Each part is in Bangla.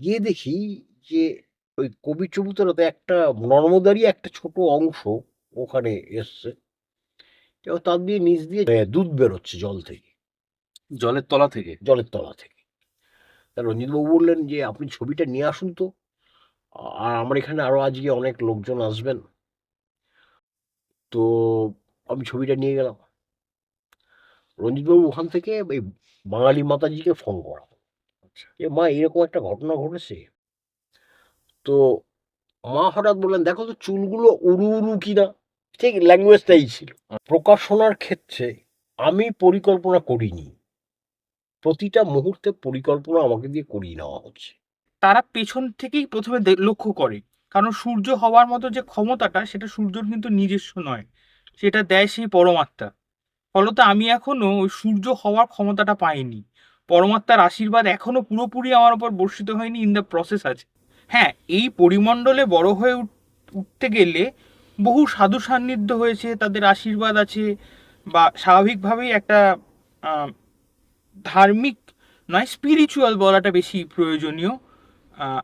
গিয়ে দেখি যে ওই কবি চবুতরাতে একটা নর্মদারই একটা ছোট অংশ ওখানে এসছে। এবং তার দিয়ে নিচ দিয়ে দুধ বেরোচ্ছে জল থেকে। জলের তলা থেকে? জলের তলা থেকে। তা রঞ্জিতবাবু বললেন যে আপনি ছবিটা নিয়ে আসুন তো। আর আমার এখানে আরও আজকে অনেক লোকজন আসবেন। তো আমি ছবিটা নিয়ে গেলাম। রঞ্জিতবাবু ওখান থেকে এই বাঙালি মাতাজিকে ফোন করা। যে মা এরকম একটা ঘটনা ঘটেছে? তো মা হঠাৎ বললেন দেখো তো চুলগুলো উড়ু উড়ু কিনা ঠিক ল্যাঙ্গুয়েজটাই ছিল। প্রকাশনার ক্ষেত্রে আমি পরিকল্পনা করিনি। প্রতিটা মুহূর্তে পরিকল্পনা আমাকে দিয়ে করিয়ে নেওয়া হচ্ছে। তারা পেছন থেকেই প্রথমে লক্ষ্য করে। কারণ সূর্য হওয়ার মতো যে ক্ষমতাটা সেটা সূর্যর কিন্তু নিজস্ব নয়। সেটা দেয় সেই পরমাত্মা। ফলত আমি এখনও ওই সূর্য হওয়ার ক্ষমতাটা পাইনি। পরমাত্মার আশীর্বাদ এখনও পুরোপুরি আমার উপর বর্ষিত হয়নি ইন দ্য প্রসেস আছে। হ্যাঁ এই পরিমণ্ডলে বড় হয়ে উঠ- উঠতে গেলে বহু সাধু সান্নিধ্য হয়েছে, তাদের আশীর্বাদ আছে, বা স্বাভাবিকভাবেই একটা ধার্মিক নয় স্পিরিচুয়াল বলাটা বেশি প্রয়োজনীয়।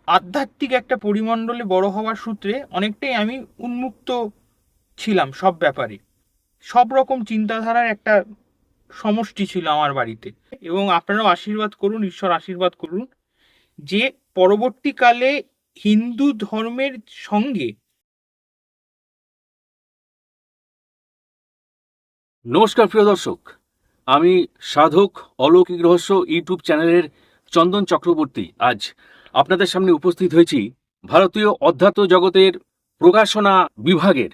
আধ্যাত্মিক একটা পরিমণ্ডলে বড় হওয়ার সূত্রে অনেকটাই আমি উন্মুক্ত ছিলাম সব ব্যাপারে। সব রকম চিন্তাধারার একটা সমষ্টি ছিল আমার বাড়িতে। এবং আপনারাও আশীর্বাদ করুন, ঈশ্বর আশীর্বাদ করুন, যে পরবর্তীকালে হিন্দু ধর্মের সঙ্গে নমস্কার, প্রিয় দর্শক। আমি সাধক অলৌকিক রহস্য ইউটিউব চ্যানেলের চন্দন চক্রবর্তী। আজ আপনাদের সামনে উপস্থিত হয়েছি ভারতীয় অধ্যাত্ম জগতের প্রকাশনা বিভাগের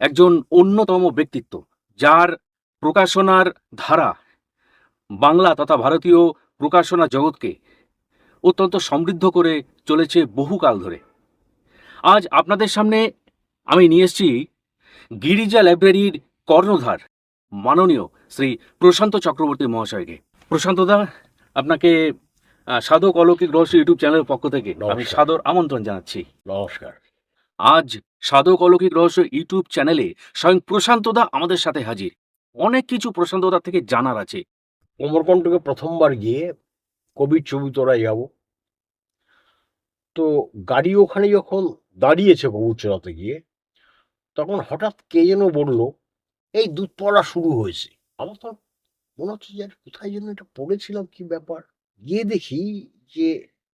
একজন অন্যতম ব্যক্তিত্ব, যার প্রকাশনার ধারা বাংলা তথা ভারতীয় প্রকাশনা জগৎকে অত্যন্ত সমৃদ্ধ করে চলেছে বহুকাল ধরে। আজ আপনাদের সামনে আমি নিয়ে এসেছি গিরিজা লাইব্রেরির কর্ণধার মাননীয় শ্রী প্রশান্ত চক্রবর্তী মহাশয়কে। প্রশান্ত দা আপনাকে সাধক অলৌকিক রহস্য ইউটিউব চ্যানেলের পক্ষ থেকে আমি সাদর আমন্ত্রণ জানাচ্ছি। নমস্কার। আজ সাধক অলৌকিক রহস্য ইউটিউব চ্যানেলে স্বয়ং প্রশান্ত দা আমাদের সাথে হাজির। অনেক কিছু প্রশান্ত দা থেকে জানার আছে। অমরকণ্ঠকে প্রথমবার গিয়ে কবির ছবি তোরাই যাব। তো গাড়ি ওখানে যখন দাঁড়িয়েছে কবুচরাতে গিয়ে, তখন হঠাৎ কে যেন বলল, এই দুধ পড়া শুরু হয়েছে। আমার তো মনে হচ্ছে যে কোথায় যেন এটা পড়েছিলাম কি ব্যাপার? গিয়ে দেখি যে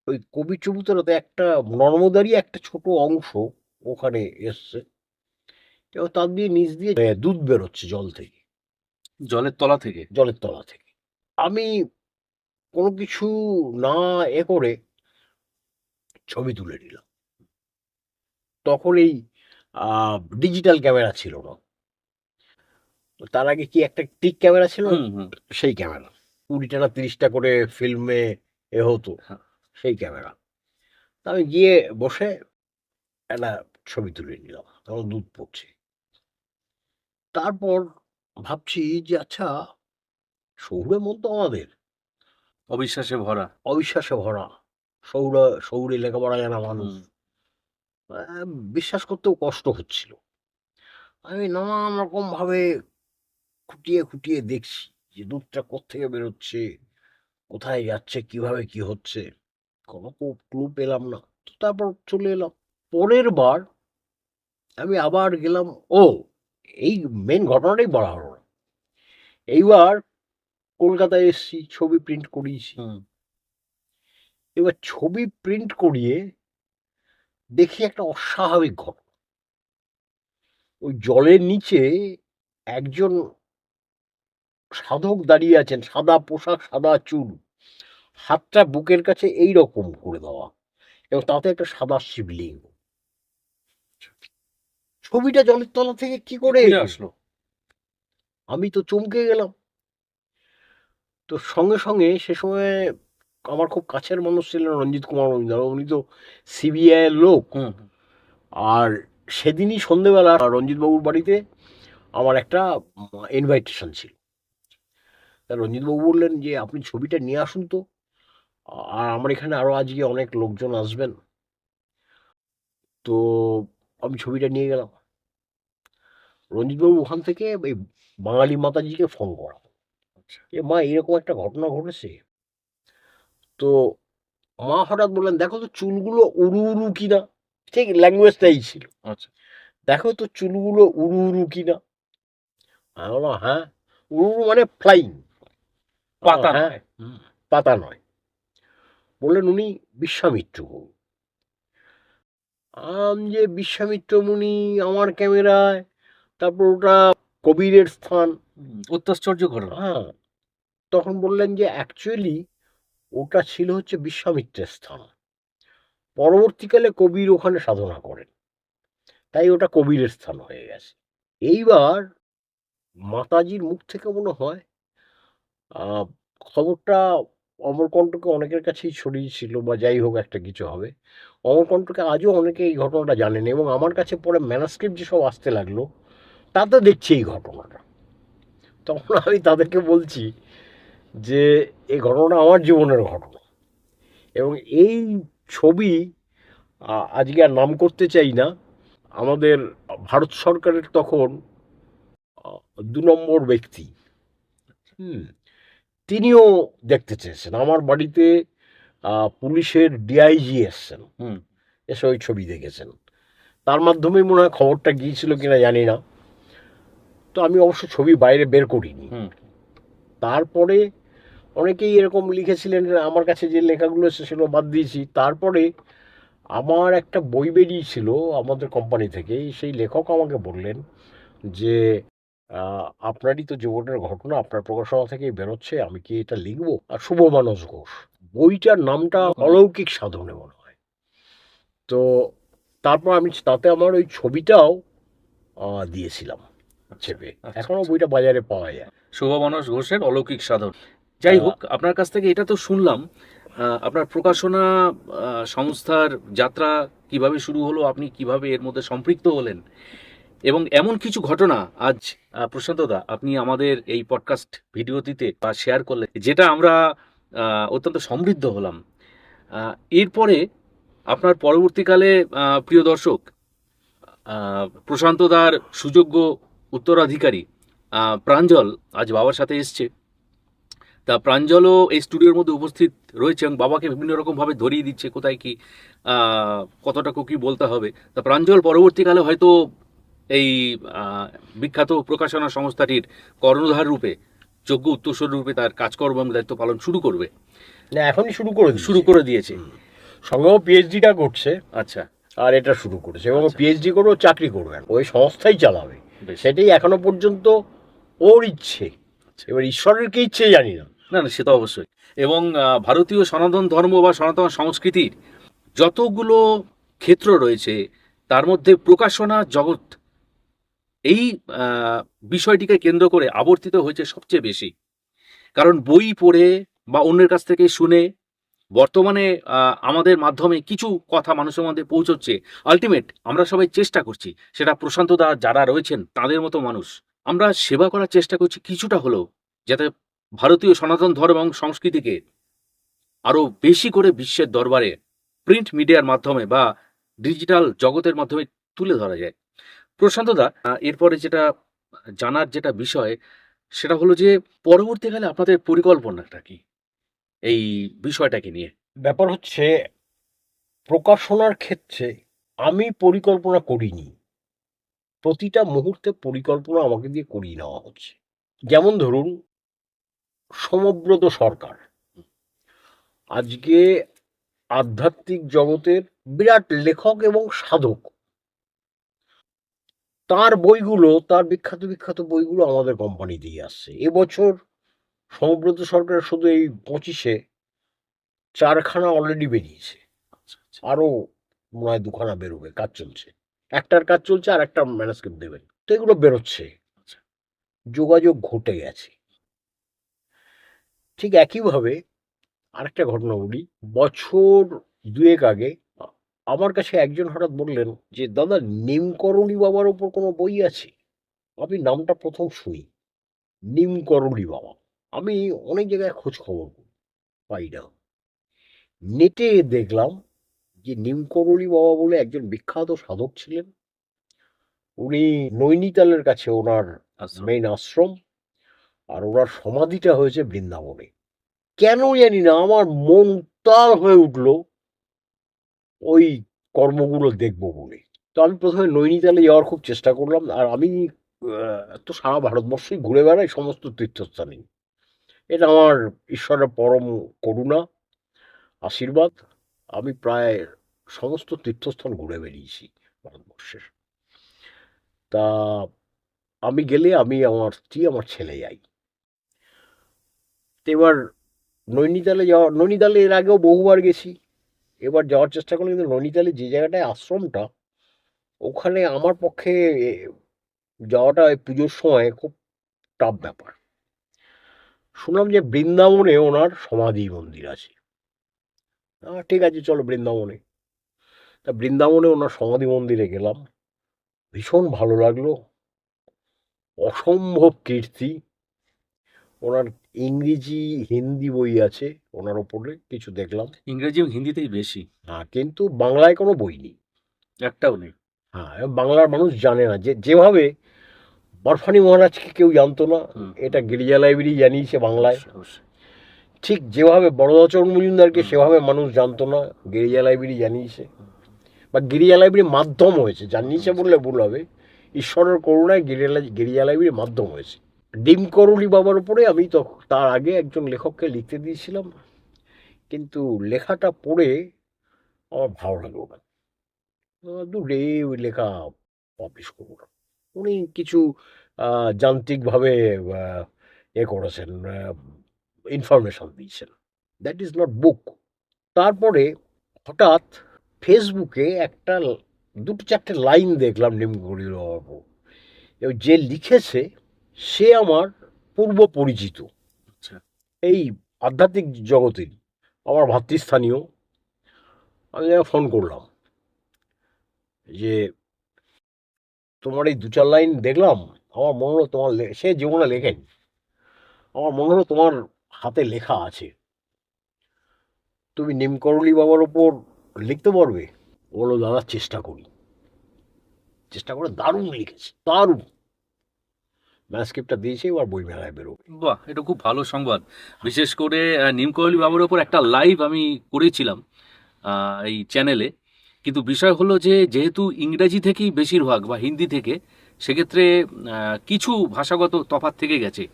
ওই কবির চবুতরাতে একটা নর্মদারই একটা ছোট অংশ ওখানে এসছে। তার দিয়ে নিচ দিয়ে দুধ বেরোচ্ছে জল থেকে। জলের তলা থেকে? জলের তলা থেকে। আমি কোনো কিছু না এ করে ছবি তুলে নিলাম। তখন এই ডিজিটাল ক্যামেরা ছিল না। তার আগে কি একটা টিক ক্যামেরা ছিল? সেই ক্যামেরা কুড়িটা না তিরিশটা করে ফিল্মে এ হতো। সেই ক্যামেরা তা আমি গিয়ে বসে একটা ছবি তুলে নিলাম। তখন দুধ পড়ছে। তারপর ভাবছি যে আচ্ছা শহুরের মধ্যে আমাদের। অবিশ্বাসে ভরা। অবিশ্বাসে ভরা। সৌর শহুরে লেখাপড়া জানা মানুষ। বিশ্বাস করতেও কষ্ট হচ্ছিল। আমি নানান রকম ভাবে খুঁটিয়ে খুঁটিয়ে দেখছি যে দুধটা কোত্থেকে বেরোচ্ছে কোথায় যাচ্ছে কীভাবে কি হচ্ছে। কোনো ক্লু পেলাম না। তো তারপর চলে এলাম। পরের বার আমি আবার গেলাম ও এই মেন ঘটনাটাই বলা হলো না। এইবার কলকাতায় এসেছি ছবি প্রিন্ট করিয়েছি। এবার ছবি প্রিন্ট করিয়ে দেখি একটা অস্বাভাবিক ঘটনা। ওই জলের নিচে একজন সাধক দাঁড়িয়ে আছেন সাদা পোশাক সাদা চুল। হাতটা বুকের কাছে এই রকম করে দেওয়া এবং তাতে একটা সাদা শিবলিঙ্গ। ছবিটা জলের তলা থেকে কি করে আসলো? আমি তো চমকে গেলাম। তো সঙ্গে সঙ্গে সে সময় আমার খুব কাছের মানুষ ছিলেন রঞ্জিত কুমার মজুমদার। উনি তো সিবিআই এর লোক। আর সেদিনই সন্ধেবেলা রঞ্জিতবাবুর বাড়িতে আমার একটা ইনভাইটেশন ছিল। তা রঞ্জিতবাবু বললেন যে আপনি ছবিটা নিয়ে আসুন তো। আর আমার এখানে আরও আজকে অনেক লোকজন আসবেন। তো আমি ছবিটা নিয়ে গেলাম। রঞ্জিতবাবু ওখান থেকে এই বাঙালি মাতাজিকে ফোন করা। আচ্ছা। যে মা এরকম একটা ঘটনা ঘটেছে। তো মা হঠাৎ বললেন দেখো তো চুলগুলো উড়ু উড়ু কিনা। ঠিক ল্যাঙ্গুয়েজটাই ছিল। আচ্ছা। দেখো তো চুলগুলো উড়ু উড়ু কিনা। আমি বললাম হ্যাঁ। উড়ু উড়ু মানে ফ্লাইং পাতা হ্যাঁ পাতা নয়। বললেন উনি বিশ্বামিত্র মুনি। আম যে বিশ্বামিত্র মুনি আমার ক্যামেরায় তারপর ওটা কবিরের স্থান। অত্যাশ্চর্য ঘটনা। হ্যাঁ তখন বললেন যে অ্যাকচুয়ালি ওটা ছিল হচ্ছে বিশ্বামিত্রের স্থান। পরবর্তীকালে কবির ওখানে সাধনা করেন। তাই ওটা কবিরের স্থান হয়ে গেছে। এইবার মাতাজির মুখ থেকে মনে হয় খবরটা অমরকণ্ঠকে অনেকের কাছেই ছড়িয়েছিল বা যাই হোক একটা কিছু হবে। অমরকণ্ঠকে আজও অনেকে এই ঘটনাটা জানেন এবং আমার কাছে পরে ম্যানাস্ক্রিপ্ট যেসব আসতে লাগল তাতে দেখছি এই ঘটনাটা। তখন আমি তাদেরকে বলছি যে, এই ঘটনাটা আমার জীবনের ঘটনা। এবং এই ছবি আজকে আর নাম করতে চাই না। আমাদের ভারত সরকারের তখন দু নম্বর ব্যক্তি। হুম, তিনিও দেখতে চেয়েছেন। আমার বাড়িতে পুলিশের ডিআইজি এসছেন। হুম, এসে ওই ছবি দেখেছেন। তার মাধ্যমেই মনে হয় খবরটা গিয়েছিল কিনা জানি না। তো আমি অবশ্য ছবি বাইরে বের করিনি। তারপরে অনেকেই এরকম লিখেছিলেন আমার কাছে যে লেখাগুলো এসেছিল বাদ দিয়েছি। তারপরে আমার একটা বই বেরিয়েছিল আমাদের কোম্পানি থেকে সেই লেখক আমাকে বললেন যে আপনারই তো জীবনের ঘটনা আপনার প্রকাশনা থেকেই বেরোচ্ছে আমি কি এটা লিখব? আর শুভ মানস ঘোষ বইটার নামটা অলৌকিক সাধনে মনে হয়। তো তারপর আমি তাতে আমার ওই ছবিটাও দিয়েছিলাম। চেপে আচ্ছা, এখনও আচ্ছা। বইটা বাজারে পাওয়া যায়। শোভামানস ঘোষের অলৌকিক সাধন। যাই হোক আপনার কাছ থেকে এটা তো শুনলাম। আপনার প্রকাশনা সংস্থার যাত্রা কীভাবে শুরু হলো আপনি কীভাবে এর মধ্যে সম্পৃক্ত হলেন? এবং এমন কিছু ঘটনা আজ আহ, প্রশান্ত দা আপনি আমাদের এই পডকাস্ট ভিডিওটিতে বা শেয়ার করলেন যেটা আমরা অত্যন্ত সমৃদ্ধ হলাম। এরপরে আপনার পরবর্তীকালে প্রিয় দর্শক আহ, প্রশান্ত দার সুযোগ্য উত্তরাধিকারী প্রাঞ্জল আজ বাবার সাথে এসছে। তা প্রাঞ্জলও এই স্টুডিওর মধ্যে উপস্থিত রয়েছে এবং বাবাকে বিভিন্ন রকমভাবে ধরিয়ে দিচ্ছে কোথায় কি কতটা কি বলতে হবে। তা প্রাঞ্জল পরবর্তীকালে হয়তো এই বিখ্যাত প্রকাশনা সংস্থাটির কর্ণধার রূপে যোগ্য উত্তরস্বর রূপে তার কাজকর্ম এবং দায়িত্ব পালন শুরু করবে। না এখনই শুরু করে শুরু করে দিয়েছে। সঙ্গেও পিএইচডিটা করছে। আচ্ছা। আর এটা শুরু করেছে। এবং। পিএইচডি করেও চাকরি করবেন ওই সংস্থাই চালাবে। সেটাই এখনও পর্যন্ত ওর ইচ্ছে। এবার ঈশ্বরের কি ইচ্ছে জানি না। না না সে তো অবশ্যই। এবং ভারতীয় সনাতন ধর্ম বা সনাতন সংস্কৃতির যতগুলো ক্ষেত্র রয়েছে তার মধ্যে প্রকাশনা জগৎ এই বিষয়টিকে কেন্দ্র করে আবর্তিত হয়েছে সবচেয়ে বেশি। কারণ বই পড়ে বা অন্যের কাছ থেকে শুনে বর্তমানে আমাদের মাধ্যমে কিছু কথা মানুষের মধ্যে পৌঁছচ্ছে। আলটিমেট আমরা সবাই চেষ্টা করছি। সেটা প্রশান্ত দা যারা রয়েছেন, তাদের মতো মানুষ। আমরা সেবা করার চেষ্টা করছি কিছুটা হলেও, যাতে ভারতীয় সনাতন ধর্ম এবং সংস্কৃতিকে আরও বেশি করে বিশ্বের দরবারে প্রিন্ট মিডিয়ার মাধ্যমে বা ডিজিটাল জগতের মাধ্যমে তুলে ধরা যায়। প্রশান্ত দা এরপরে যেটা জানার যেটা বিষয়, সেটা হলো যে, পরবর্তীকালে আপনাদের পরিকল্পনাটা কি? এই বিষয়টাকে নিয়ে। ব্যাপার হচ্ছে, প্রকাশনার ক্ষেত্রে আমি পরিকল্পনা করিনি। প্রতিটা মুহূর্তে পরিকল্পনা আমাকে দিয়ে করিয়ে নেওয়া হচ্ছে। যেমন ধরুন, সমব্রত সরকার। আজকে আধ্যাত্মিক জগতের বিরাট লেখক এবং সাধক। তার বইগুলো, তার বিখ্যাত বিখ্যাত বইগুলো আমাদের কোম্পানি দিয়ে আসছে। এবছর সমব্রত সরকার শুধু এই পঁচিশে চারখানা অলরেডি বেরিয়েছে। আরও মনে হয় দুখানা বেরোবে কাজ চলছে। একটার কাজ চলছে আর একটা ম্যানেজমেন্ট দেবেন। তো এগুলো বেরোচ্ছে। আচ্ছা। যোগাযোগ ঘটে গেছে। ঠিক একইভাবে আরেকটা ঘটনা বলি। বছর দুয়েক আগে আমার কাছে একজন হঠাৎ বললেন যে দাদা নিমকরণী বাবার ওপর কোনো বই আছে? আমি নামটা প্রথম শুনি। নিমকরণী বাবা। আমি অনেক জায়গায় খোঁজ খবর করি পাই না। নেটে দেখলাম যে নিমকরণী বাবা বলে একজন বিখ্যাত সাধক ছিলেন। উনি নৈনিতালের কাছে ওনার। মেইন আশ্রম আর ওনার সমাধিটা হয়েছে বৃন্দাবনে। কেন জানি না আমার মন উত্তাল হয়ে উঠল ওই কর্মগুলো দেখব বলে। তো আমি প্রথমে নৈনিতালে যাওয়ার খুব চেষ্টা করলাম আর আমি তো সারা ভারতবর্ষেই ঘুরে বেড়াই সমস্ত তীর্থস্থানে এটা আমার ঈশ্বরের পরম করুণা, আশীর্বাদ। আমি প্রায় সমস্ত তীর্থস্থান ঘুরে বেরিয়েছি ভারতবর্ষের। তা আমি গেলে আমি আমার স্ত্রী, আমার ছেলে যাই। তো এবার নৈনিতালে যাওয়া, নৈনিতালে এর আগেও বহুবার গেছি। এবার যাওয়ার চেষ্টা করলাম, কিন্তু নৈনিতালে যে জায়গাটায় আশ্রমটা, ওখানে আমার পক্ষে যাওয়াটা পুজোর সময় খুব টাফ ব্যাপার। শুনলাম যে বৃন্দাবনে ওনার সমাধি মন্দির আছে। ঠিক আছে চলো বৃন্দাবনে। তা বৃন্দাবনে ওনার সমাধি মন্দিরে গেলাম। ভীষণ ভালো লাগল। অসম্ভব কীর্তি। ওনার ইংরেজি হিন্দি বই আছে ওনার ওপরে কিছু দেখলাম। ইংরেজি এবং হিন্দিতেই বেশি। হ্যাঁ কিন্তু বাংলায় কোনো বই নেই। একটাও নেই। হ্যাঁ বাংলার মানুষ জানে না যে যেভাবে বরফানি মহারাজকে কেউ জানতো না। এটা গিরিজা লাইব্রেরি জানিয়েছে বাংলায়। ঠিক যেভাবে বড়দাচরণ মজুমদারকে সেভাবে মানুষ জানতো না গিরিজা লাইব্রেরি জানিয়েছে। বা গিরিজা লাইব্রেরির মাধ্যম হয়েছে জানিয়েছে বললে ভুল হবে। ঈশ্বরের করুণায় গিরিজা গিরিজা লাইব্রেরির মাধ্যম হয়েছে। ডিম করুলি বাবার উপরে আমি তো তার আগে একজন লেখককে লিখতে দিয়েছিলাম। কিন্তু লেখাটা পড়ে আমার ভালো লাগল না। দূরে ওই লেখা পাবলিশ করব না। উনি কিছু যান্ত্রিকভাবে এ করেছেন ইনফরমেশন দিয়েছেন। দ্যাট ইজ নট বুক তারপরে হঠাৎ ফেসবুকে একটা দুটো চারটে লাইন দেখলাম নিমগড়ির বাবু এবং যে লিখেছে সে আমার পূর্ব পরিচিত। আচ্ছা। এই আধ্যাত্মিক জগতের আমার ভাতৃস্থানীয়। আমি ফোন করলাম। যে তোমার এই দু চার লাইন দেখলাম আমার মনে হলো তোমার সে জীবনে লেখেনি। আমার মনে হলো তোমার হাতে লেখা আছে। তুমি নিমকরলি বাবার ওপর লিখতে পারবে? ও বলল দাদা চেষ্টা করি। চেষ্টা করে দারুণ লিখেছে দারুণ। ম্যানস্ক্রিপ্টটা দিয়েছে এবার বই মেলায় বেরোবে। বাহ এটা খুব ভালো সংবাদ। বিশেষ করে আহ, নিমকৌলি বাবুর ওপর একটা লাইভ আমি করেছিলাম এই চ্যানেলে। কিন্তু বিষয় হলো যে যেহেতু ইংরেজি থেকেই বেশিরভাগ বা হিন্দি থেকে সেক্ষেত্রে কিছু ভাষাগত তফাৎ থেকে গেছে।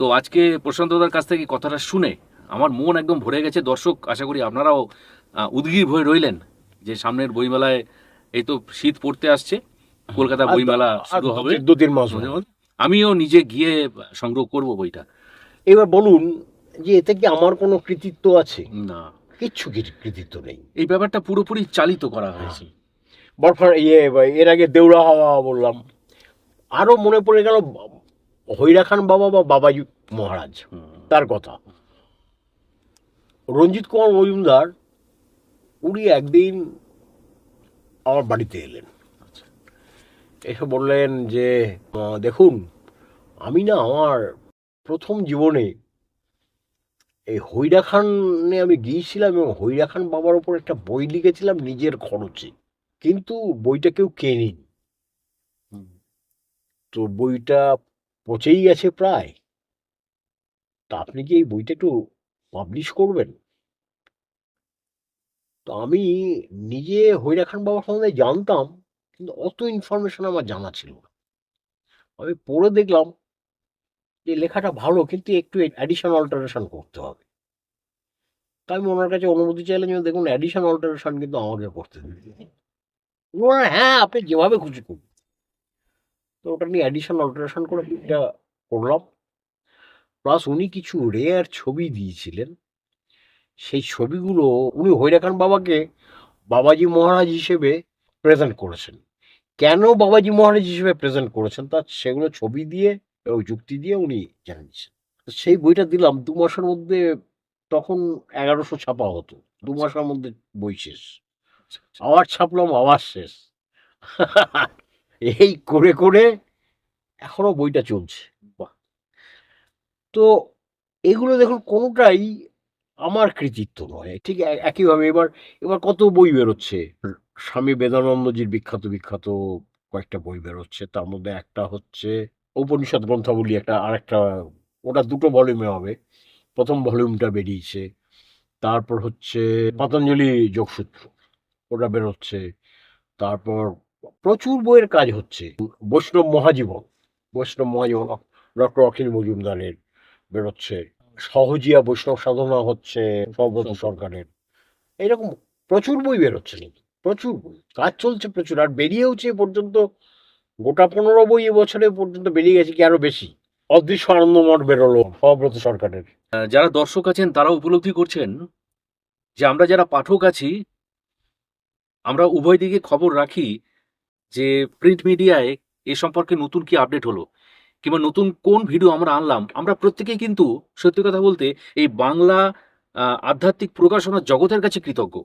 তো আজকে প্রশান্তদার কাছ থেকে কথাটা শুনে আমার মন একদম ভরে গেছে। দর্শক আশা করি আপনারাও আহ, উদ্গ্রীব হয়ে রইলেন যে সামনের বইমেলায় এই তো শীত পড়তে আসছে। কলকাতা বইমেলা শুরু হবে। দু তিন মাস আমিও নিজে গিয়ে সংগ্রহ করব বইটা। এবার বলুন যে এতে কি আমার কোনো কৃতিত্ব আছে? না। কিচ্ছু কৃতিত্ব নেই। এই ব্যাপারটা পুরোপুরি চালিত করা হয়েছে। বরফার ইয়ে এর আগে দেউড়া হাওয়া বললাম। আরও মনে পড়ে গেল হৈরা খান বাবা বা বাবাজি মহারাজ তার কথা। রঞ্জিত কুমার মজুমদার উনি একদিন আমার বাড়িতে এলেন। আচ্ছা। এসে বললেন যে দেখুন আমি না আমার প্রথম জীবনে এই হৈরা খানে আমি গিয়েছিলাম এবং হৈরা খান বাবার ওপর একটা বই লিখেছিলাম নিজের খরচে। কিন্তু বইটা কেউ কেনেনি। হুম। তো বইটা পচেই গেছে প্রায়। তা আপনি কি এই বইটা একটু পাবলিশ করবেন? তো আমি নিজে হৈরা খান বাবার সম্বন্ধে জানতাম কিন্তু অত ইনফরমেশন আমার জানা ছিল না। আমি পড়ে দেখলাম যে লেখাটা ভালো, কিন্তু একটু অ্যাডিশন অল্টারেশন করতে হবে। তাই আমি ওনার কাছে অনুমতি চাইলাম যে, দেখুন অ্যাডিশন অল্টারেশন কিন্তু আমাকে করতে উনি হ্যাঁ আপনি যেভাবে খুশি করুন। তো ওটা নিয়ে অ্যাডিশন অল্টারেশন করে এটা করলাম। প্লাস উনি কিছু রেয়ার ছবি দিয়েছিলেন। সেই ছবিগুলো উনি হৈরাখান বাবাকে বাবাজি মহারাজ হিসেবে প্রেজেন্ট করেছেন। কেন বাবাজি মহারাজ হিসেবে প্রেজেন্ট করেছেন? তার সেগুলো ছবি দিয়ে এবং যুক্তি দিয়ে উনি জানিয়েছেন সেই বইটা দিলাম দু মাসের মধ্যে তখন এগারোশো ছাপা হতো। দু মাসের মধ্যে বই শেষ। আবার ছাপলাম আবার শেষ। এই করে করে এখনও বইটা চলছে। তো এগুলো দেখুন কোনোটাই আমার কৃতিত্ব নয়। ঠিক একইভাবে এবার এবার কত বই বেরোচ্ছে? স্বামী বেদানন্দজির বিখ্যাত বিখ্যাত কয়েকটা বই বেরোচ্ছে। তার মধ্যে একটা হচ্ছে উপনিষদ গ্রন্থাবলী একটা, আরেকটা, ওটা দুটো ভলিউমে হবে। প্রথম ভলিউমটা বেরিয়েছে, তারপর হচ্ছে পতঞ্জলি যোগসূত্র, ওটা বেরোচ্ছে, তারপর প্রচুর বইয়ের কাজ হচ্ছে। বৈষ্ণব মহাজীবন বৈষ্ণব মহাজীবন, ডক্টর অখিল মজুমদারের বেরোচ্ছে। সহজিয়া বৈষ্ণব সাধনা হচ্ছে সর্বত সরকারের। এরকম প্রচুর বই বেরোচ্ছে কিন্তু প্রচুর বই। কাজ চলছে প্রচুর, আর বেরিয়েওছে পর্যন্ত গোটা পনেরো বই এবছরে পর্যন্ত বেরিয়ে গেছে কি আরও বেশি? অদৃশ্য আনন্দমঠ বেরোলো সহব্রত সরকারের। যারা দর্শক আছেন, তারা উপলব্ধি করছেন যে আমরা যারা পাঠক আছি, আমরা উভয় দিকে খবর রাখি যে প্রিন্ট মিডিয়ায় এ সম্পর্কে নতুন কি আপডেট হলো, কিংবা নতুন কোন ভিডিও আমরা আনলাম। আমরা প্রত্যেকেই কিন্তু, সত্যি কথা বলতে, এই বাংলা আধ্যাত্মিক প্রকাশনা জগতের কাছে কৃতজ্ঞ।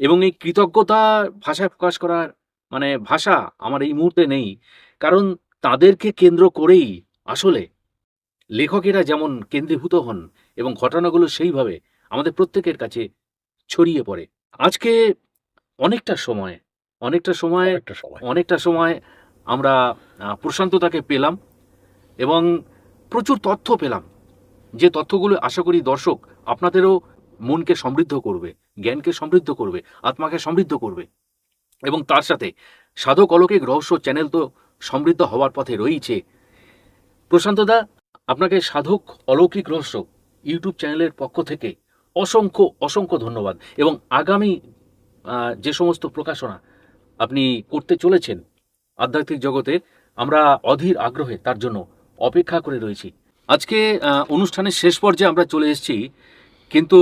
এবং এই কৃতজ্ঞতা ভাষায় প্রকাশ করার মানে ভাষা আমার এই মুহূর্তে নেই। কারণ তাদেরকে কেন্দ্র করেই আসলে লেখকেরা যেমন কেন্দ্রীভূত হন এবং ঘটনাগুলো সেইভাবে আমাদের প্রত্যেকের কাছে ছড়িয়ে পড়ে। আজকে অনেকটা সময় অনেকটা সময় অনেকটা সময়। আমরা প্রশান্ততাকে পেলাম এবং প্রচুর তথ্য পেলাম। যে তথ্যগুলো আশা করি দর্শক আপনাদেরও মনকে সমৃদ্ধ করবে জ্ঞানকে সমৃদ্ধ করবে আত্মাকে সমৃদ্ধ করবে। এবং তার সাথে সাধক অলৌকিক রহস্য চ্যানেল তো সমৃদ্ধ হওয়ার পথে রয়েছে প্রশান্তদা আপনাকে সাধক অলৌকিক রহস্য ইউটিউব চ্যানেলের পক্ষ থেকে অসংখ্য অসংখ্য ধন্যবাদ এবং আগামী যে সমস্ত প্রকাশনা আপনি করতে চলেছেন আধ্যাত্মিক জগতে, আমরা অধীর আগ্রহে তার জন্য অপেক্ষা করে রয়েছি। আজকে অনুষ্ঠানের শেষ পর্যায়ে আমরা চলে এসেছি, কিন্তু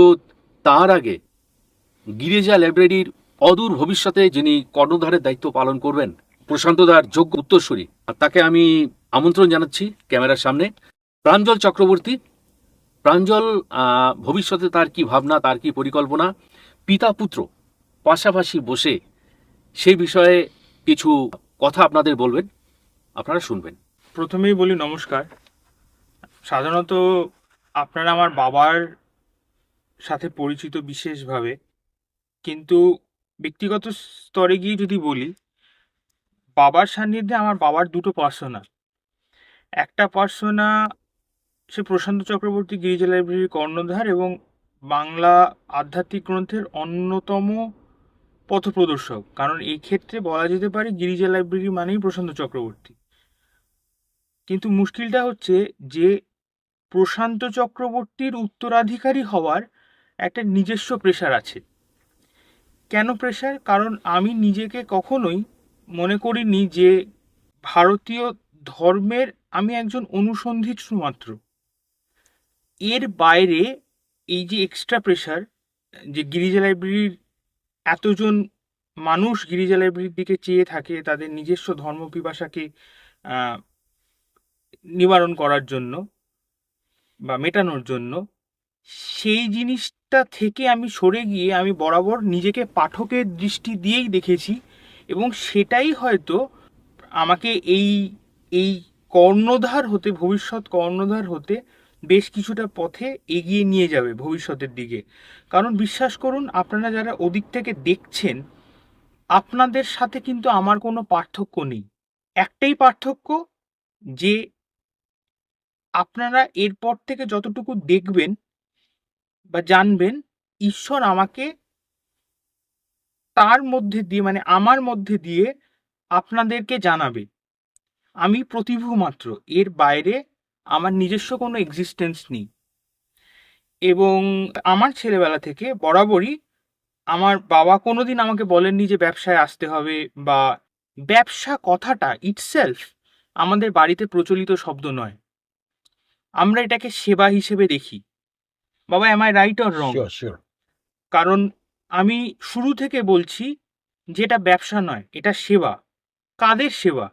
তার আগে গিরিজা লাইব্রেরির অদূর ভবিষ্যতে যিনি কর্ণধারের দায়িত্ব পালন করবেন প্রশান্তদার যোগ্য উত্তরসূরি। আর তাকে আমি আমন্ত্রণ জানাচ্ছি ক্যামেরার সামনে। প্রাঞ্জল চক্রবর্তী, প্রাঞ্জল ভবিষ্যতে তার কি ভাবনা, তার কি পরিকল্পনা? পিতা পুত্র পাশাপাশি বসে সেই বিষয়ে কিছু কথা আপনাদের বলবেন, আপনারা শুনবেন। প্রথমেই বলি নমস্কার। সাধারণত আপনারা আমার বাবার সাথে পরিচিত বিশেষভাবে, কিন্তু ব্যক্তিগত স্তরে গিয়ে যদি বলি, বাবার সান্নিধ্যে আমার বাবার দুটো পার্সোনা। একটা পার্সোনা সে প্রশান্ত চক্রবর্তী গিরিজা লাইব্রেরির কর্ণধার এবং বাংলা আধ্যাত্মিক গ্রন্থের অন্যতম পথপ্রদর্শক। কারণ এই ক্ষেত্রে বলা যেতে পারে গিরিজা লাইব্রেরি মানেই প্রশান্ত চক্রবর্তী। কিন্তু মুশকিলটা হচ্ছে যে প্রশান্ত চক্রবর্তীর উত্তরাধিকারী হওয়ার একটা নিজস্ব প্রেশার আছে। কেন প্রেশার কারণ আমি নিজেকে কখনোই মনে করিনি যে ভারতীয় ধর্মের আমি একজন অনুসন্ধিৎসু মাত্র এর বাইরে এই যে এক্সট্রা প্রেশার যে গিরিজা লাইব্রেরির এতজন মানুষ গিরিজা লাইব্রেরির দিকে চেয়ে থাকে তাদের নিজস্ব ধর্ম পিপাসাকে নিবারণ করার জন্য বা মেটানোর জন্য সেই জিনিসটা থেকে আমি সরে গিয়ে আমি বরাবর নিজেকে পাঠকের দৃষ্টি দিয়েই দেখেছি এবং সেটাই হয়তো আমাকে এই এই কর্ণধার হতে, ভবিষ্যৎ কর্ণধার হতে বেশ কিছুটা পথে এগিয়ে নিয়ে যাবে ভবিষ্যতের দিকে। কারণ বিশ্বাস করুন, আপনারা যারা ওদিক থেকে দেখছেন, আপনাদের সাথে কিন্তু আমার কোনো পার্থক্য নেই। একটাই পার্থক্য যে আপনারা এরপর থেকে যতটুকু দেখবেন বা জানবেন, ঈশ্বর আমাকে তার মধ্যে দিয়ে মানে আমার মধ্যে দিয়ে আপনাদেরকে জানাবে। আমি প্রতিভু মাত্র, এর বাইরে আমার নিজস্ব কোনো এক্সিস্টেন্স নেই। এবং আমার ছেলেবেলা থেকে বরাবরই আমার বাবা কোনোদিন আমাকে বলেননি যে ব্যবসায় আসতে হবে বা ব্যবসা কথাটা ইটসেলফ আমাদের বাড়িতে প্রচলিত শব্দ নয়। আমরা এটাকে সেবা হিসেবে দেখি। বাবা am I right or wrong কারণ আমি শুরু থেকে বলছি যে এটা ব্যবসা নয় এটা সেবা। কাদের সেবা?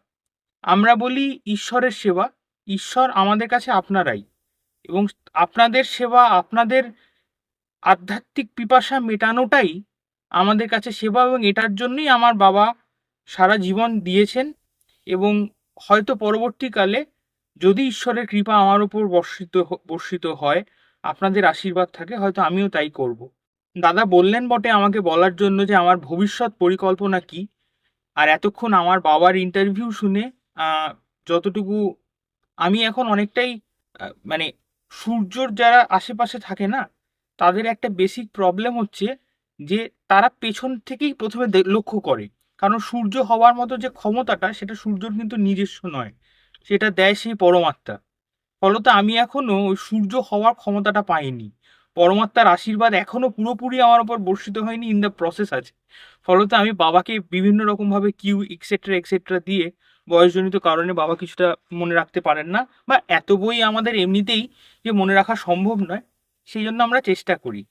আমরা বলি ঈশ্বরের সেবা। ঈশ্বর আমাদের কাছে আপনারাই। এবং আপনাদের সেবা আপনাদের আধ্যাত্মিক পিপাসা মেটানোটাই আমাদের কাছে সেবা এবং এটার জন্যই আমার বাবা সারা জীবন দিয়েছেন। এবং হয়তো পরবর্তীকালে যদি ঈশ্বরের কৃপা আমার উপর বর্ষিত বর্ষিত হয় আপনাদের আশীর্বাদ থাকে, হয়তো আমিও তাই করব। দাদা বললেন বটে আমাকে বলার জন্য যে আমার ভবিষ্যৎ পরিকল্পনা কি। আর এতক্ষণ আমার বাবার ইন্টারভিউ শুনে যতটুকু আমি এখন অনেকটাই মানে সূর্যর যারা আশেপাশে থাকে না, তাদের একটা বেসিক প্রবলেম হচ্ছে যে তারা পেছন থেকেই প্রথমে লক্ষ্য করে। কারণ সূর্য হওয়ার মতো যে ক্ষমতাটা, সেটা সূর্যর কিন্তু নিজস্ব নয়। সেটা দেয় সেই পরমাত্মা। ফলত আমি এখনও ওই সূর্য হওয়ার ক্ষমতাটা পাইনি। পরমাত্মার আশীর্বাদ এখনও পুরোপুরি আমার উপর বর্ষিত হয়নি ইন দ্য প্রসেস আছে। ফলত আমি বাবাকে বিভিন্ন রকমভাবে কিউ এক্সেট্রা এক্সেট্রা দিয়ে বয়সজনিত কারণে বাবা কিছুটা মনে রাখতে পারেন না বা এত বই আমাদের এমনিতেই যে মনে রাখা সম্ভব নয়, সেই জন্য আমরা চেষ্টা করি।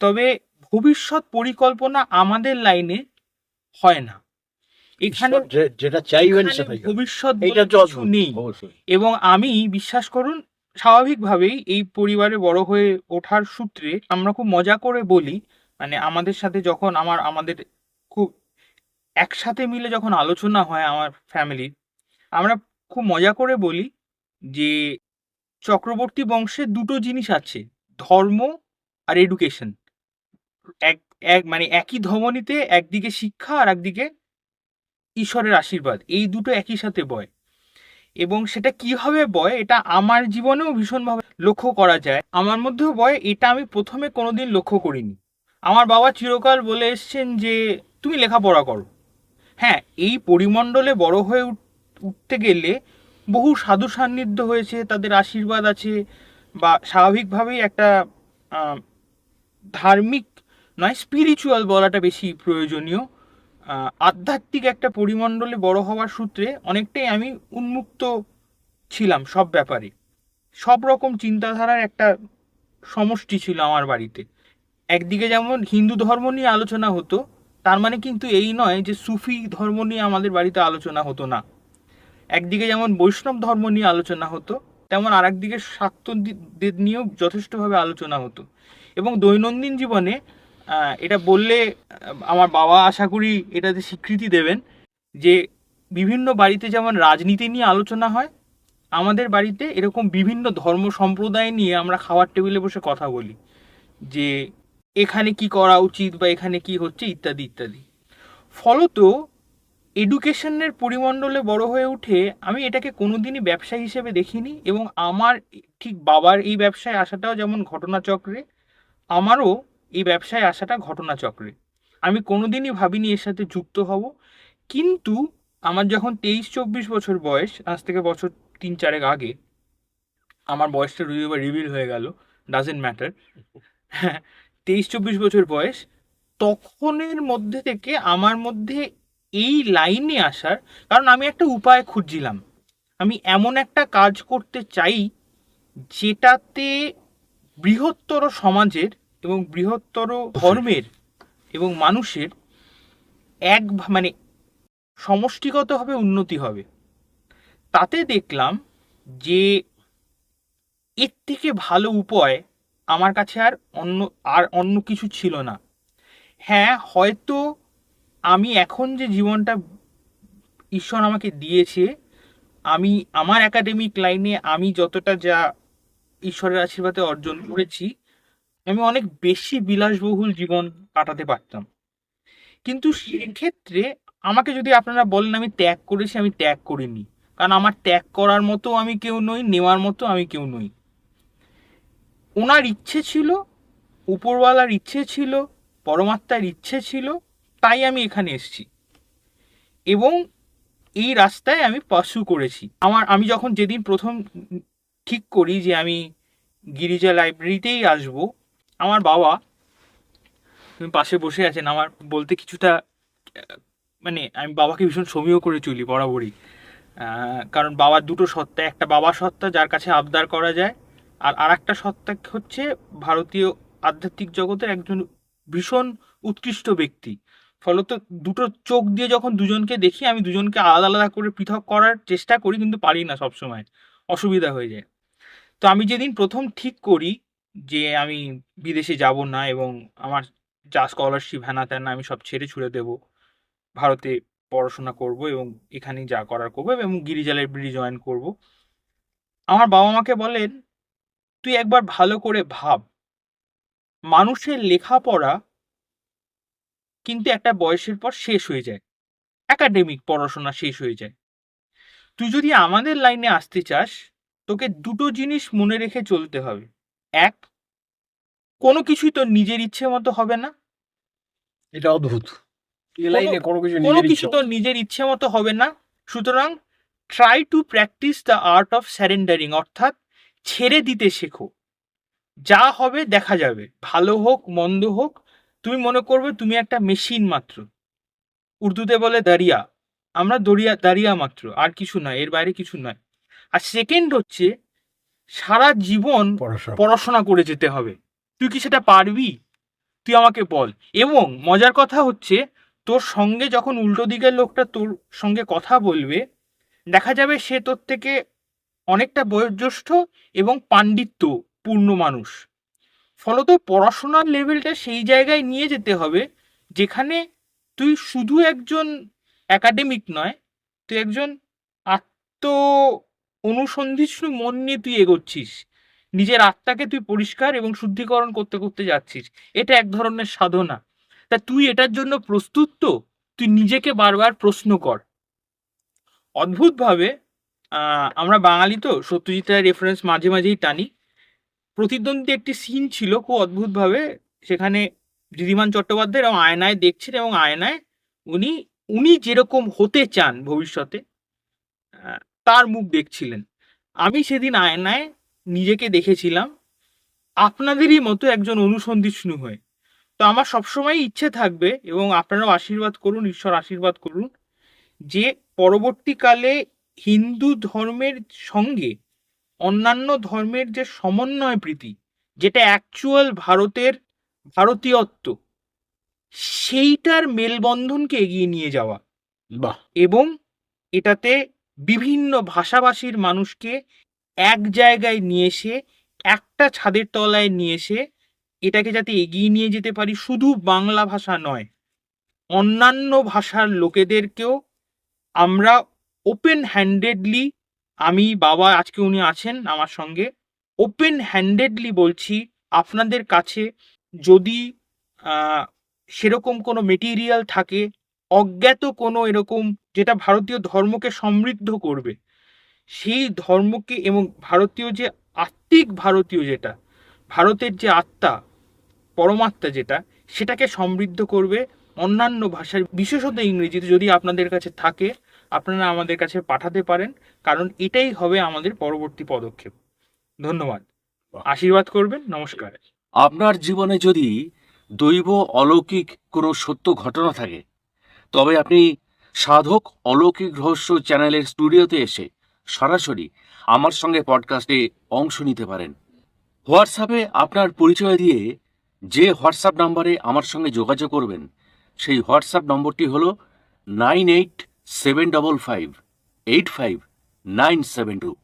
তবে ভবিষ্যৎ পরিকল্পনা আমাদের লাইনে হয় না। এখানে যেটা চাইবেন। ভবিষ্যৎ কিছু নেই। এবং আমি বিশ্বাস করুন স্বাভাবিকভাবেই এই পরিবারে বড় হয়ে ওঠার সূত্রে আমরা খুব মজা করে বলি মানে আমাদের সাথে যখন আমার আমাদের খুব একসাথে মিলে যখন আলোচনা হয় আমার ফ্যামিলির আমরা খুব মজা করে বলি যে চক্রবর্তী বংশে দুটো জিনিস আছে ধর্ম আর এডুকেশন এক এক মানে একই ধমনীতে একদিকে শিক্ষা আর একদিকে ঈশ্বরের আশীর্বাদ, এই দুটো একই সাথে বয়। এবং সেটা কীভাবে বয়, এটা আমার জীবনেও ভীষণভাবে লক্ষ্য করা যায়। আমার মধ্যেও বয়, এটা আমি প্রথমে কোনোদিন লক্ষ্য করিনি। আমার বাবা চিরকাল বলে এসছেন যে, তুমি লেখাপড়া করো। হ্যাঁ এই পরিমণ্ডলে বড় হয়ে উঠ- উঠতে গেলে বহু সাধু সান্নিধ্য হয়েছে, তাদের আশীর্বাদ আছে, বা স্বাভাবিকভাবেই একটা ধার্মিক, নয় স্পিরিচুয়াল বলাটা বেশি প্রয়োজনীয়। আধ্যাত্মিক একটা পরিমণ্ডলে বড় হওয়ার সূত্রে অনেকটাই আমি উন্মুক্ত ছিলাম সব ব্যাপারে। সব রকম চিন্তাধারার একটা সমষ্টি ছিল আমার বাড়িতে। একদিকে যেমন হিন্দু ধর্ম নিয়ে আলোচনা হতো, তার মানে কিন্তু এই নয় যে সুফি ধর্ম নিয়ে আমাদের বাড়িতে আলোচনা হতো না। একদিকে যেমন বৈষ্ণব ধর্ম নিয়ে আলোচনা হতো, তেমন আর একদিকে শাক্তদের নিয়েও যথেষ্টভাবে আলোচনা হতো। এবং দৈনন্দিন জীবনে এটা বললে আমার বাবা আশা করি এটাতে স্বীকৃতি দেবেন যে বিভিন্ন বাড়িতে যেমন রাজনীতি নিয়ে আলোচনা হয়, আমাদের বাড়িতে এরকম বিভিন্ন ধর্ম সম্প্রদায় নিয়ে আমরা খাওয়ার টেবিলে বসে কথা বলি যে এখানে কি করা উচিত বা এখানে কি হচ্ছে ইত্যাদি ইত্যাদি। ফলত এডুকেশনের পরিমণ্ডলে বড় হয়ে উঠে আমি এটাকে কোনোদিনই ব্যবসা হিসেবে দেখিনি এবং আমার ঠিক বাবার এই ব্যবসায় আসাটাও যেমন ঘটনাচক্রে, আমারও এই ব্যবসায় আসাটা ঘটনাচক্রে। আমি কোনোদিনই ভাবিনি এর সাথে যুক্ত হব, কিন্তু আমার যখন তেইশ চব্বিশ বছর বয়স, আজ থেকে বছর তিন চারেক আগে, আমার বয়সটা রিভিউ রিভিল হয়ে গেল ডাজেন্ট ম্যাটার হ্যাঁ তেইশ চব্বিশ বছর বয়স, তখনের মধ্যে থেকে আমার মধ্যে এই লাইনে আসার, কারণ আমি একটা উপায় খুঁজছিলাম। আমি এমন একটা কাজ করতে চাই, যেটাতে বৃহত্তর সমাজের এবং বৃহত্তর ধর্মের এবং মানুষের এক মানে সমষ্টিগতভাবে উন্নতি হবে। তাতে দেখলাম যে এর থেকে ভালো উপায় আমার কাছে আর অন্য আর অন্য কিছু ছিল না। হ্যাঁ হয়তো আমি এখন যে জীবনটা ঈশ্বর আমাকে দিয়েছে, আমি, আমার একাডেমিক লাইনে আমি যতটা যা ঈশ্বরের আশীর্বাদে অর্জন করেছি আমি অনেক বেশি বিলাসবহুল জীবন কাটাতে পারতাম। কিন্তু সেক্ষেত্রে আমাকে যদি আপনারা বলেন, আমি ত্যাগ করেছি, আমি ত্যাগ করিনি। কারণ আমার ত্যাগ করার মতো আমি কেউ নই, নেওয়ার মতো আমি কেউ নই। ওনার ইচ্ছে ছিল, উপরওয়ালার ইচ্ছে ছিল, পরমাত্মার ইচ্ছে ছিল, তাই আমি এখানে এসেছি। এবং এই রাস্তায় আমি পার্সু করেছি। আমার, আমি যখন যেদিন প্রথম ঠিক করি যে আমি গিরিজা লাইব্রেরিতেই আসব আমার বাবা তুমি পাশে বসে আছেন। আমার বলতে কিছুটা মানে আমি বাবাকে ভীষণ সমীহ করে চলি বরাবরই। কারণ বাবার দুটো সত্তা, একটা বাবা সত্তা যার কাছে আবদার করা যায়, আর আর একটা সত্তা হচ্ছে ভারতীয় আধ্যাত্মিক জগতের একজন ভীষণ উৎকৃষ্ট ব্যক্তি। ফলত দুটো চোখ দিয়ে যখন দুজনকে দেখি, আমি দুজনকে আলাদা আলাদা করে পৃথক করার চেষ্টা করি, কিন্তু পারি না সবসময়। অসুবিধা হয়ে যায়। তো আমি যেদিন প্রথম ঠিক করি যে আমি বিদেশে যাব না এবং আমার যা স্কলারশিপ হ্যানা ত্যানা আমি সব ছেড়ে ছুড়ে দেব। ভারতে পড়াশোনা করব এবং এখানেই যা করার করব এবং গিরিজা লাইব্রেরি জয়েন করব। আমার বাবা মাকে বলেন, তুই একবার ভালো করে ভাব। মানুষের লেখাপড়া কিন্তু একটা বয়সের পর শেষ হয়ে যায়। একাডেমিক পড়াশোনা শেষ হয়ে যায়। তুই যদি আমাদের লাইনে আসতে চাস, তোকে দুটো জিনিস মনে রেখে চলতে হবে। এক কোনো কিছুই তোর নিজের ইচ্ছে মতো হবে না। এটা অদ্ভুত। কোনো কিছু তোর নিজের ইচ্ছে মতো হবে না। সুতরাং try to practise the art of surrendering অর্থাৎ ছেড়ে দিতে শেখো। যা হবে দেখা যাবে। ভালো হোক মন্দ হোক তুমি মনে করবে তুমি একটা মেশিন মাত্র। উর্দুতে বলে দাঁড়িয়া। আমরা দরিয়া দাঁড়িয়া মাত্র। আর কিছু নয় এর বাইরে কিছু নয়। আর সেকেন্ড হচ্ছে সারা জীবন পড়াশোনা করে যেতে হবে। তুই কি সেটা পারবি? তুই আমাকে বল। এবং মজার কথা হচ্ছে তোর সঙ্গে যখন উল্টো দিকের লোকটা তোর সঙ্গে কথা বলবে দেখা যাবে সে তোর থেকে অনেকটা বয়োজ্যেষ্ঠ এবং পাণ্ডিত্য পূর্ণ মানুষ। ফলত পড়াশোনার লেভেলটা সেই জায়গায় নিয়ে যেতে হবে যেখানে তুই শুধু একজন একাডেমিক নয় তুই একজন আত্ম অনুসন্ধিষ্ণু মন নিয়ে তুই এগোচ্ছিস। নিজের আত্মাকে তুই পরিষ্কার এবং শুদ্ধিকরণ করতে করতে যাচ্ছিস। এটা এক ধরনের সাধনা। তা তুই এটার জন্য প্রস্তুত তো? তুই নিজেকে বারবার প্রশ্ন কর। অদ্ভুতভাবে আমরা বাঙালি তো, সত্যজিৎ রায়ের রেফারেন্স মাঝে মাঝেই টানি। প্রতিদ্বন্দ্বী একটি সিন ছিল খুব অদ্ভুতভাবে। সেখানে ঋধিমান চট্টোপাধ্যায় এবং আয়নায় দেখছেন এবং আয়নায় উনি উনি যেরকম হতে চান ভবিষ্যতে তার মুখ দেখছিলেন। আমি সেদিন আয়নায় নিজেকে দেখেছিলাম। আপনাদেরই মতো একজন অনুসন্ধিষ্ণু হয়ে। তো আমার সবসময় ইচ্ছে থাকবে এবং আপনারাও আশীর্বাদ করুন ঈশ্বর আশীর্বাদ করুন যে পরবর্তীকালে হিন্দু ধর্মের সঙ্গে অন্যান্য ধর্মের যে সমন্বয় প্রীতি যেটা অ্যাকচুয়াল ভারতের ভারতীয়ত্ব সেইটার মেলবন্ধনকে এগিয়ে নিয়ে যাওয়া। বাহ! এবং এটাতে বিভিন্ন ভাষাভাষীর মানুষকে এক জায়গায় নিয়ে এসে, একটা ছাদের তলায় নিয়ে এসে এটাকে যাতে এগিয়ে নিয়ে যেতে পারি, শুধু বাংলা ভাষা নয়, অন্যান্য ভাষার লোকেদেরকেও আমরা ওপেন হ্যান্ডেডলি আমি, বাবা আজকে উনি আছেন আমার সঙ্গে ওপেন হ্যান্ডেডলি বলছি, আপনাদের কাছে যদি সেরকম কোনো মেটেরিয়াল থাকে অজ্ঞাত কোনো এরকম যেটা ভারতীয় ধর্মকে সমৃদ্ধ করবে। সেই ধর্মকে এবং ভারতীয় যে আত্মিক ভারতীয় যেটা ভারতের যে আত্মা পরমাত্মা যেটা সেটাকে সমৃদ্ধ করবে অন্যান্য ভাষার বিশেষত ইংরেজিতে যদি আপনাদের কাছে থাকে আপনারা আমাদের কাছে পাঠাতে পারেন কারণ এটাই হবে আমাদের পরবর্তী পদক্ষেপ। ধন্যবাদ। আশীর্বাদ করবেন নমস্কার। আপনার জীবনে যদি দৈব অলৌকিক কোনো সত্য ঘটনা থাকে তবে আপনি সাধক অলৌকিক রহস্য চ্যানেলের স্টুডিওতে এসে সরাসরি আমার সঙ্গে পডকাস্টে অংশ নিতে পারেন। হোয়াটসঅ্যাপে আপনার পরিচয় দিয়ে যে হোয়াটসঅ্যাপ নাম্বারে আমার সঙ্গে যোগাযোগ করবেন, সেই হোয়াটসঅ্যাপ নম্বরটি হল nine eight seven double five eight five nine seven two.